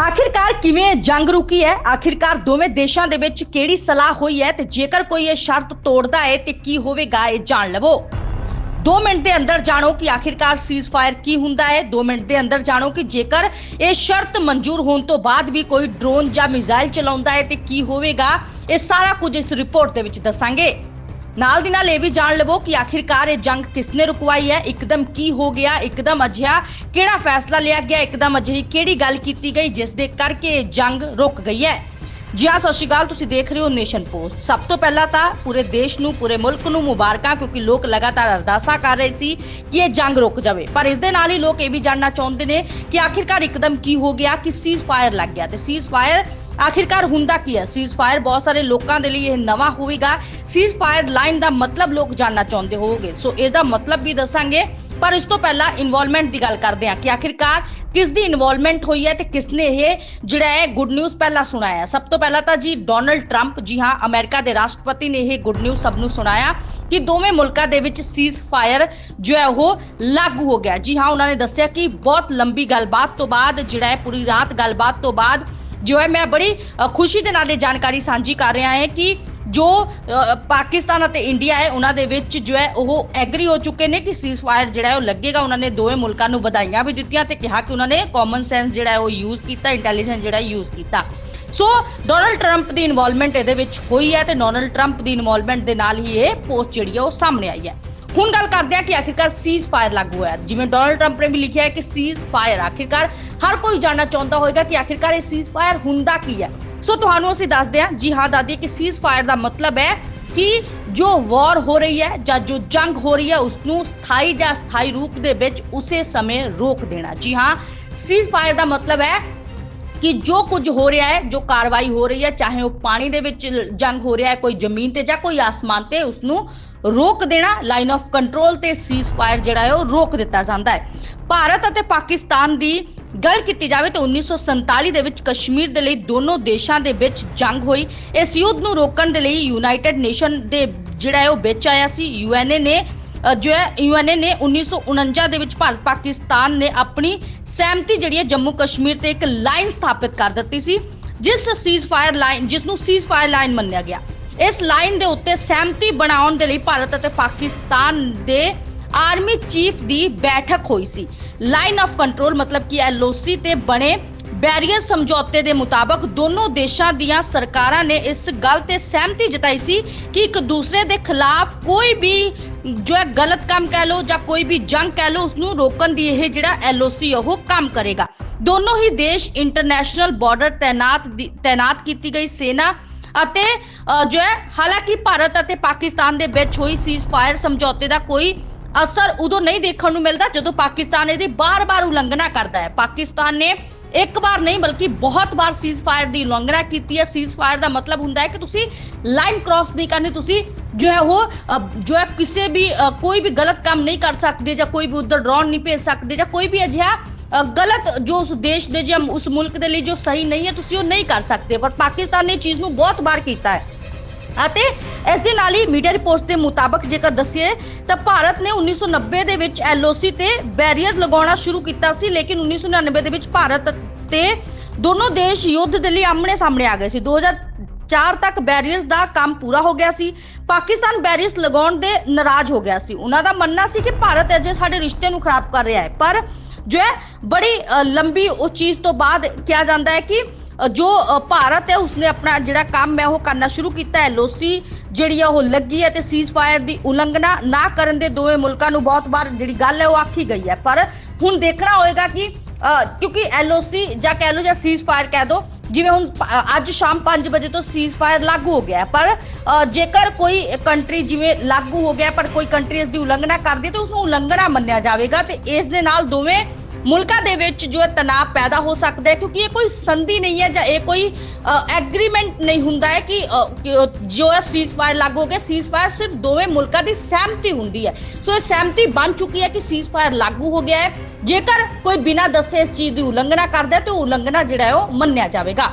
ਆਖਿਰਕਾਰ ਕਿਵੇਂ ਜੰਗ ਰੁਕੀ ਹੈ? ਆਖਿਰਕਾਰ ਦੋਵੇਂ ਦੇਸ਼ਾਂ ਦੇ ਵਿੱਚ ਕਿਹੜੀ ਸਲਾਹ ਹੋਈ ਹੈ? ਤੇ ਜੇਕਰ ਕੋਈ ਇਹ ਸ਼ਰਤ ਤੋੜਦਾ ਹੈ, ਤੇ ਕੀ ਹੋਵੇਗਾ? ਇਹ ਜਾਣ ਲਵੋ। 2 ਮਿੰਟ ਦੇ ਅੰਦਰ ਜਾਣੋ ਕਿ ਆਖਿਰਕਾਰ ਸੀਜ਼ਫਾਇਰ ਕੀ ਹੁੰਦਾ ਹੈ। 2 ਮਿੰਟ ਦੇ ਅੰਦਰ ਜਾਣੋ ਕਿ ਜੇਕਰ ਇਹ ਸ਼ਰਤ ਮਨਜ਼ੂਰ ਹੋਣ ਤੋਂ ਬਾਅਦ ਵੀ ਕੋਈ ਡਰੋਨ ਜਾਂ ਮਿਜ਼ਾਈਲ ਚਲਾਉਂਦਾ ਹੈ, ਤੇ ਕੀ ਹੋਵੇਗਾ? ਇਹ ਸਾਰਾ ਕੁਝ ਇਸ ਰਿਪੋਰਟ ਦੇ ਵਿੱਚ ਦੱਸਾਂਗੇ। ਨਾਲ ਦੀ ਨਾਲ ਇਹ ਵੀ ਜਾਣ ਲਵੋ ਕਿ ਆਖਿਰਕਾਰ ਇਹ ਜੰਗ ਕਿਸਨੇ ਰੁਕਵਾਈ ਹੈ? ਇੱਕਦਮ ਕੀ ਹੋ ਗਿਆ? ਇੱਕਦਮ ਅਜਿਹਾ ਕਿਹੜਾ ਫੈਸਲਾ ਲਿਆ ਗਿਆ? ਇੱਕਦਮ ਅਜਿਹੀ ਕਿਹੜੀ ਗੱਲ ਕੀਤੀ ਗਈ ਜਿਸ ਦੇ ਕਰਕੇ ਇਹ ਜੰਗ ਰੁਕ ਗਈ ਹੈ? ਜੀ ਹਾਂ, ਸਤਿ ਸ਼੍ਰੀ ਅਕਾਲ। ਤੁਸੀਂ ਦੇਖ ਰਹੇ ਹੋ ਨੇਸ਼ਨ ਪੋਸਟ। ਸਭ ਤੋਂ ਪਹਿਲਾਂ ਤਾਂ ਪੂਰੇ ਦੇਸ਼ ਨੂੰ, ਪੂਰੇ ਮੁਲਕ ਨੂੰ ਮੁਬਾਰਕਾਂ, ਕਿਉਂਕਿ ਲੋਕ ਲਗਾਤਾਰ ਅਰਦਾਸਾਂ ਕਰ ਰਹੇ ਸੀ ਕਿ ਇਹ ਜੰਗ ਰੁਕ ਜਾਵੇ। ਪਰ ਇਸ ਦੇ ਨਾਲ ਹੀ ਲੋਕ ਇਹ ਵੀ ਜਾਣਨਾ ਚਾਹੁੰਦੇ ਨੇ ਕਿ ਆਖਿਰਕਾਰ ਇੱਕਦਮ ਕੀ ਹੋ ਗਿਆ? ਕਿ ਸੀਜ਼ ਫਾਇਰ ਲੱਗ ਗਿਆ। ਤੇ ਸੀਜ਼ ਫਾਇਰ ਆਖਿਰਕਾਰ ਹੁੰਦਾ ਕੀ ਹੈ? ਸੀਜ਼ ਫਾਇਰ ਬਹੁਤ ਸਾਰੇ ਲੋਕਾਂ ਦੇ ਲਈ ਇਹ ਨਵਾਂ ਹੋਵੇਗਾ। ਸੀਜ਼ ਫਾਇਰ ਲਾਈਨ ਦਾ ਮਤਲਬ ਲੋਕ ਜਾਣਨਾ ਚਾਹੁੰਦੇ ਹੋਵੋਗੇ। ਸੋ ਇਸ ਦਾ ਮਤਲਬ ਵੀ ਦੱਸਾਂਗੇ। ਪਰ ਇਸ ਤੋਂ ਪਹਿਲਾਂ ਇਨਵੋਲਵਮੈਂਟ ਦੀ ਗੱਲ ਕਰਦੇ ਹਾਂ ਕਿ ਆਖਿਰਕਾਰ ਕਿਸ ਦੀ ਇਨਵੋਲਵਮੈਂਟ ਹੋਈ ਹੈ ਤੇ ਕਿਸ ਨੇ ਇਹ ਜਿਹੜਾ ਹੈ ਗੁੱਡ ਨਿਊਜ਼ ਪਹਿਲਾਂ ਸੁਣਾਇਆ ਸਭ ਤੋਂ ਪਹਿਲਾਂ ਤਾਂ ਜੀ ਡੋਨਲਡ ਟਰੰਪ ਜੀ ਹਾਂ, ਅਮਰੀਕਾ ਦੇ ਰਾਸ਼ਟਰਪਤੀ ਨੇ ਇਹ ਗੁੱਡ ਨਿਊਜ਼ ਸਭ ਨੂੰ ਸੁਣਾਇਆ ਕਿ ਦੋਵੇਂ ਮੁਲਕਾਂ ਦੇ ਵਿੱਚ ਸੀਜ਼ ਫਾਇਰ ਜੋ ਹੈ ਉਹ ਲਾਗੂ ਹੋ ਗਿਆ। ਜੀ ਹਾਂ, ਉਹਨਾਂ ਨੇ ਦੱਸਿਆ ਕਿ ਬਹੁਤ ਲੰਬੀ ਗੱਲਬਾਤ ਤੋਂ ਬਾਅਦ ਜਿਹੜਾ ਹੈ, ਪੂਰੀ ਰਾਤ ਗੱਲਬਾਤ ਤੋਂ ਬਾਅਦ ਜੋ ਹੈ, ਮੈਂ ਬੜੀ ਖੁਸ਼ੀ ਦੇ ਨਾਲ ਇਹ ਜਾਣਕਾਰੀ ਸਾਂਝੀ ਕਰ ਰਿਹਾ ਹਾਂ ਕਿ ਜੋ ਪਾਕਿਸਤਾਨ ਅਤੇ ਇੰਡੀਆ ਹੈ, ਉਹਨਾਂ ਦੇ ਵਿੱਚ ਜੋ ਹੈ, ਉਹ ਐਗਰੀ ਹੋ ਚੁੱਕੇ ਨੇ ਕਿ ਸੀਜ਼ਫਾਇਰ ਜਿਹੜਾ ਹੈ, ਉਹ ਲੱਗੇਗਾ। ਉਹਨਾਂ ਨੇ ਦੋਵੇਂ ਮੁਲਕਾਂ ਨੂੰ ਵਧਾਈਆਂ ਵੀ ਦਿੱਤੀਆਂ ਤੇ ਕਿਹਾ ਕਿ ਉਹਨਾਂ ਨੇ ਕਾਮਨ ਸੈਂਸ ਜਿਹੜਾ ਹੈ, ਉਹ ਯੂਜ਼ ਕੀਤਾ ਇੰਟੈਲੀਜੈਂਸ ਜਿਹੜਾ ਯੂਜ਼ ਕੀਤਾ। ਸੋ ਡੋਨਲਡ ਟਰੰਪ ਦੀ ਇਨਵੋਲਵਮੈਂਟ ਇਹਦੇ ਵਿੱਚ ਹੋਈ ਹੈ ਤੇ ਡੋਨਲਡ ਟਰੰਪ ਦੀ ਇਨਵੋਲਵਮੈਂਟ ਦੇ ਨਾਲ ਹੀ ਇਹ ਪੋਸਟ ਜਿਹੜੀ ਹੈ, ਉਹ ਸਾਹਮਣੇ ਆਈ ਹੈ। ਹੁਣ ਗੱਲ ਕਰਦੇ ਹਾਂ ਕਿ ਆਖਿਰਕਾਰ ਸੀਜ਼ ਫਾਇਰ ਲਾਗੂ ਹੋਇਆ। ਜਿਵੇਂ ਡੋਨਲਡ ਟਰੰਪ ਨੇ ਵੀ ਲਿਖਿਆ ਹੈ ਕਿ ਸੀਜ਼ ਫਾਇਰ ਆਖਿਰਕਾਰ ਹਰ ਕੋਈ ਜਾਣਨਾ ਚਾਹੁੰਦਾ ਹੋਵੇਗਾ ਕਿ ਆਖਿਰਕਾਰ ਇਹ ਸੀਜ਼ ਫਾਇਰ ਹੁੰਦਾ ਕੀ ਹੈ। ਸੋ ਤੁਹਾਨੂੰ ਅਸੀਂ ਦੱਸਦੇ ਹਾਂ, ਜੀ ਹਾਂ ਦਾਦੀ ਕਿ ਸੀਜ਼ ਫਾਇਰ ਦਾ ਮਤਲਬ ਹੈ ਕਿ ਜੋ ਵਾਰ ਹੋ ਰਹੀ ਹੈ ਜਾਂ ਜੋ ਜੰਗ ਹੋ ਰਹੀ ਹੈ ਉਸ ਨੂੰ ਸਥਾਈ ਜਾਂ ਸਥਾਈ ਰੂਪ ਦੇ ਵਿੱਚ ਉਸੇ ਸਮੇਂ ਰੋਕ ਦੇਣਾ। ਜੀ ਹਾਂ ਸੀਜ਼ ਫਾਇਰ ਦਾ ਮਤਲਬ ਹੈ ਕਿ ਜੋ ਕੁਝ ਹੋ ਰਿਹਾ ਹੈ, ਜੋ ਕਾਰਵਾਈ ਹੋ ਰਹੀ ਹੈ, ਚਾਹੇ ਉਹ ਪਾਣੀ ਦੇ ਵਿੱਚ ਜੰਗ ਹੋ ਰਿਹਾ ਹੈ, ਕੋਈ ਜ਼ਮੀਨ ਤੇ ਜਾਂ ਕੋਈ ਆਸਮਾਨ ਤੇ ਉਸ ਨੂੰ ਰੋਕ ਦੇਣਾ ਲਾਈਨ ਆਫ ਕੰਟਰੋਲ ਤੇ ਸੀਜ਼ ਫਾਇਰ ਜਿਹੜਾ ਹੈ ਉਹ ਰੋਕ ਦਿੱਤਾ ਜਾਂਦਾ ਹੈ। ਭਾਰਤ ਅਤੇ ਪਾਕਿਸਤਾਨ ਦੀ ਗੱਲ ਕੀਤੀ ਜਾਵੇ ਤਾਂ 1947 ਦੇ ਵਿੱਚ ਕਸ਼ਮੀਰ ਦੇ ਲਈ ਦੋਨੋਂ ਦੇਸ਼ਾਂ ਦੇ ਵਿੱਚ ਜੰਗ ਹੋਈ। ਇਸ ਯੁੱਧ ਨੂੰ ਰੋਕਣ ਦੇ ਲਈ ਯੂਨਾਈਟਿਡ ਨੇਸ਼ਨ ਦੇ ਜਿਹੜਾ ਹੈ ਉਹ ਵਿੱਚ ਆਇਆ ਸੀ। ਯੂਐਨਏ ਨੇ ਅ, ਜੋ ਹੈ ਯੂਐਨਏ ਨੇ 1949 ਦੇ ਵਿੱਚ ਭਾਰਤ ਪਾਕਿਸਤਾਨ ਨੇ ਆਪਣੀ ਸਹਿਮਤੀ ਜਿਹੜੀ ਹੈ ਜੰਮੂ ਕਸ਼ਮੀਰ ਤੇ ਇੱਕ ਲਾਈਨ ਸਥਾਪਿਤ ਕਰ ਦਿੱਤੀ ਸੀ ਜਿਸ ਸੀਜ਼ ਫਾਇਰ ਲਾਈਨ ਜਿਸ ਨੂੰ ਸੀਜ਼ ਫਾਇਰ ਲਾਈਨ ਮੰਨਿਆ ਗਿਆ। ਇਸ ਲਾਈਨ ਦੇ ਉੱਤੇ ਸਹਿਮਤੀ ਬਣਾਉਣ ਦੇ ਲਈ ਭਾਰਤ ਅਤੇ ਪਾਕਿਸਤਾਨ ਦੇ ਆਰਮੀ ਚੀਫ ਦੀ ਬੈਠਕ ਹੋਈ ਸੀ। ਲਾਈਨ ਆਫ ਕੰਟਰੋਲ ਮਤਲਬ ਕਿ ਐਲਓਸੀ ਤੇ ਬਣੇ ਬੈਰੀਅਰ ਸਮਝੌਤੇ ਦੇ ਮੁਤਾਬਕ ਦੋਨੋਂ ਦੇਸ਼ਾਂ ਦੀਆਂ ਸਰਕਾਰਾਂ ਨੇ ਇਸ ਗੱਲ ਤੇ ਸਹਿਮਤੀ ਜਤਾਈ ਸੀ ਕਿ ਇੱਕ ਦੂਸਰੇ ਦੇ ਖਿਲਾਫ ਕੋਈ ਵੀ ਜੋ ਹੈ ਗਲਤ ਕੰਮ ਕਹਿ ਲੋ ਜਾਂ ਕੋਈ ਵੀ ਜੰਗ ਕਹਿ ਲੋ ਉਸ ਨੂੰ ਰੋਕਣ ਦੀ ਇਹ ਜਿਹੜਾ ਐਲਓਸੀ ਉਹ ਕੰਮ ਕਰੇਗਾ। ਦੋਨੋਂ ਹੀ ਦੇਸ਼ ਇੰਟਰਨੈਸ਼ਨਲ ਬਾਰਡਰ ਤੈਨਾਤ ਦੀ- ਤੈਨਾਤ ਕੀਤੀ ਗਈ। ਸੈਨਾ ਅਤੇ ਜੋ ਹੈ, ਹਾਲਾਂਕਿ ਭਾਰਤ ਅਤੇ ਪਾਕਿਸਤਾਨ ਦੇ ਵਿੱਚ ਹੋਈ ਸੀਜ਼ ਸਮਝੌਤੇ ਦਾ ਕੋਈ ਅਸਰ ਉਦੋਂ ਨਹੀਂ ਦੇਖਣ ਨੂੰ ਮਿਲਦਾ ਜਦੋਂ ਪਾਕਿਸਤਾਨ ਇਹਦੀ ਬਾਰ-ਬਾਰ ਉਲੰਘਣਾ ਕਰਦਾ ਹੈ। ਪਾਕਿਸਤਾਨ ਨੇ ਇੱਕ ਵਾਰ ਨਹੀਂ ਬਲਕਿ ਬਹੁਤ ਵਾਰ ਸੀਜ਼ ਫਾਇਰ ਦੀ ਉਲੰਘਣਾ ਕੀਤੀ ਹੈ। ਸੀਜ਼ ਫਾਇਰ ਦਾ ਮਤਲਬ ਹੁੰਦਾ ਹੈ ਕਿ ਤੁਸੀਂ ਲਾਈਨ ਕ੍ਰਾਸ ਨਹੀਂ ਕਰਨੀ, ਤੁਸੀਂ ਜੋ ਹੈ ਉਹ ਜੋ ਹੈ ਕਿਸੇ ਵੀ ਕੋਈ ਵੀ ਗਲਤ ਕੰਮ ਨਹੀਂ ਕਰ ਸਕਦੇ ਜਾਂ ਕੋਈ ਵੀ ਉਧਰ ਡਰੋਨ ਨਹੀਂ ਭੇਜ ਸਕਦੇ ਜਾਂ ਕੋਈ ਵੀ ਅਜਿਹਾ ਗਲਤ ਜੋ ਉਸ ਦੇਸ਼ ਦੇ ਜਾਂ ਉਸ ਮੁਲਕ ਦੇ ਲਈ ਜੋ ਸਹੀ ਨਹੀਂ ਹੈ, ਤੁਸੀਂ ਉਹ ਨਹੀਂ ਕਰ ਸਕਦੇ। ਪਰ ਪਾਕਿਸਤਾਨ ਨੇ ਇਹ ਚੀਜ਼ ਨੂੰ ਬਹੁਤ ਵਾਰ ਕੀਤਾ ਹੈ। ਅਤੇ ਇਸ ਦੇ ਨਾਲ ਹੀ ਮੀਡੀਆ ਰਿਪੋਰਟਸ ਦੇ ਮੁਤਾਬਕ ਜੇਕਰ ਦੱਸੀਏ, ਤਾਂ ਭਾਰਤ ਨੇ 1990 ਦੇ ਵਿੱਚ ਐਲਓਸੀ ਤੇ ਬੈਰੀਅਰ ਲਗਾਉਣਾ ਸ਼ੁਰੂ ਕੀਤਾ ਸੀ, ਲੇਕਿਨ 1999 ਦੇ ਵਿੱਚ ਭਾਰਤ ਤੇ ਦੋਨੋਂ ਦੇਸ਼ ਯੁੱਧ ਦੇ ਲਈ ਆਮਣੇ ਸਾਹਮਣੇ ਆ ਗਏ ਸੀ। 2004 ਤੱਕ ਬੈਰੀਅਰਸ ਦਾ ਕੰਮ ਪੂਰਾ ਹੋ ਗਿਆ ਸੀ। ਪਾਕਿਸਤਾਨ ਬੈਰੀਅਰਸ ਲਗਾਉਣ ਦੇ ਨਾਰਾਜ਼ ਹੋ ਗਿਆ ਸੀ। ਉਹਨਾਂ ਦਾ ਮੰਨਣਾ ਸੀ ਕਿ ਭਾਰਤ ਅਜੇ ਸਾਡੇ ਰਿਸ਼ਤੇ ਨੂੰ ਖਰਾਬ ਕਰ ਰਿਹਾ ਹੈ। ਪਰ ਜੋ ਹੈ ਬੜੀ ਅ, ਲੰਬੀ ਉਹ ਚੀਜ਼ ਤੋਂ ਬਾਅਦ ਕਿਹਾ ਜਾਂਦਾ ਹੈ ਕਿ ਜੋ ਭਾਰਤ ਹੈ ਉਸਨੇ ਆਪਣਾ ਜਿਹੜਾ ਕੰਮ ਹੈ ਉਹ ਕਰਨਾ ਸ਼ੁਰੂ ਕੀਤਾ ਹੈ। ਐਲਓਸੀ ਜਿਹੜੀ ਆ ਉਹ ਲੱਗੀ ਹੈ ਤੇ ਸੀਜ਼ ਫਾਇਰ ਦੀ ਉਲੰਘਣਾ ਨਾ ਕਰਨ ਦੇ ਦੋਵੇਂ ਮੁਲਕਾਂ ਨੂੰ ਬਹੁਤ ਵਾਰ ਜਿਹੜੀ ਗੱਲ ਹੈ ਉਹ ਆਖੀ ਗਈ ਹੈ। ਪਰ ਹੁਣ ਦੇਖਣਾ ਹੋਏਗਾ ਕਿ ਅ, ਕਿਉਂਕਿ ਐਲਓਸੀ ਜਾਂ ਕਹਿ ਲਓ ਜਾਂ ਸੀਜ਼ ਫਾਇਰ ਕਹਿ ਦੋ ਜਿਵੇਂ ਹੁਣ ਪ- ਅੱਜ ਸ਼ਾਮ 5 ਵਜੇ ਤੋਂ ਸੀਜ਼ ਫਾਇਰ ਲਾਗੂ ਹੋ ਗਿਆ ਹੈ, ਪਰ ਅ, ਜੇਕਰ ਕੋਈ ਕੰਟਰੀ ਜਿਵੇਂ ਲਾਗੂ ਹੋ ਗਿਆ ਪਰ ਕੋਈ ਕੰਟਰੀ ਇਸ ਦੀ ਉਲੰਘਣਾ ਕਰਦੀ ਹੈ ਤਾਂ ਉਸ ਨੂੰ ਉਲੰਘਣਾ ਮੰਨਿਆ ਜਾਵੇਗਾ ਤੇ ਇਸ ਦੇ ਨਾਲ ਦੋਵੇਂ ਮੁਲਕਾਂ ਦੇ ਵਿੱਚ ਜੋ ਹੈ ਤਣਾਅ ਪੈਦਾ ਹੋ ਸਕਦਾ ਹੈ, ਕਿਉਂਕਿ ਇਹ ਕੋਈ ਸੰਧੀ ਨਹੀਂ ਹੈ ਜਾਂ ਇਹ ਕੋਈ ਐਗਰੀਮੈਂਟ ਨਹੀਂ ਹੁੰਦਾ ਹੈ ਕਿ ਜੋ ਹੈ ਸੀਜ਼ਫਾਇਰ ਲਾਗੂ ਹੋ ਗਿਆ ਸੀਜ਼ਫਾਇਰ ਸਿਰਫ ਦੋਵੇਂ ਮੁਲਕਾਂ ਦੀ ਸਹਿਮਤੀ ਹੁੰਦੀ ਹੈ। ਸੋ ਇਹ ਸਹਿਮਤੀ ਬਣ ਚੁੱਕੀ ਹੈ ਕਿ ਸੀਜ਼ਫਾਇਰ ਲਾਗੂ ਹੋ ਗਿਆ ਹੈ। ਜੇਕਰ ਕੋਈ ਬਿਨਾਂ ਦੱਸੇ ਇਸ ਚੀਜ਼ ਦੀ ਉਲੰਘਣਾ ਕਰਦਾ ਹੈ, ਤਾਂ ਉਹ ਉਲੰਘਣਾ ਜਿਹੜਾ ਹੈ ਉਹ ਮੰਨਿਆ ਜਾਵੇਗਾ।